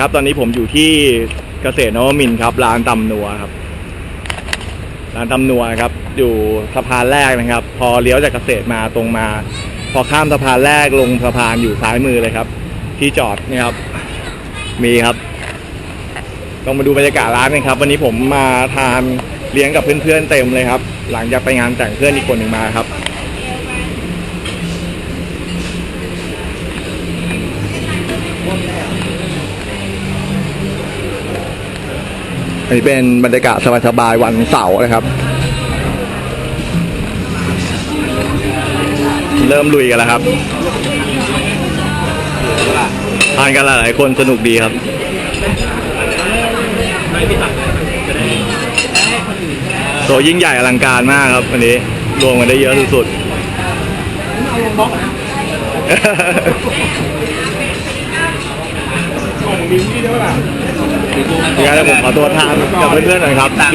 ครับตอนนี้ผมอยู่ที่เกษตรนวมินครับร้านตำนัวครับร้านตำนัวครับ อยู่สะพานแรกนะครับ พอเลี้ยวจากเกษตรมาตรงมา พอข้ามสะพานแรกลงสะพานอยู่ซ้ายมือเลยครับ ที่จอดเนี่ยครับ มีครับต้องมาดูบรรยากาศร้านกันครับ วันนี้ผมมาทานเลี้ยงกับเพื่อนๆเต็มเลยครับ หลังจากไปงานแต่งเพื่อนอีกคนหนึ่งมาครับ อันนี้เป็นบรรยากาศสบายๆวันเสาร์นะครับ เริ่มลุยกันแล้วครับทานกันหลายๆคนสนุกดีครับโตยิ่งใหญ่อลังการมากครับวันนี้รวมกันได้เยอะสุดๆ งั้นเดี๋ยวผมขอตัวทานกับเพื่อนๆหน่อยครับ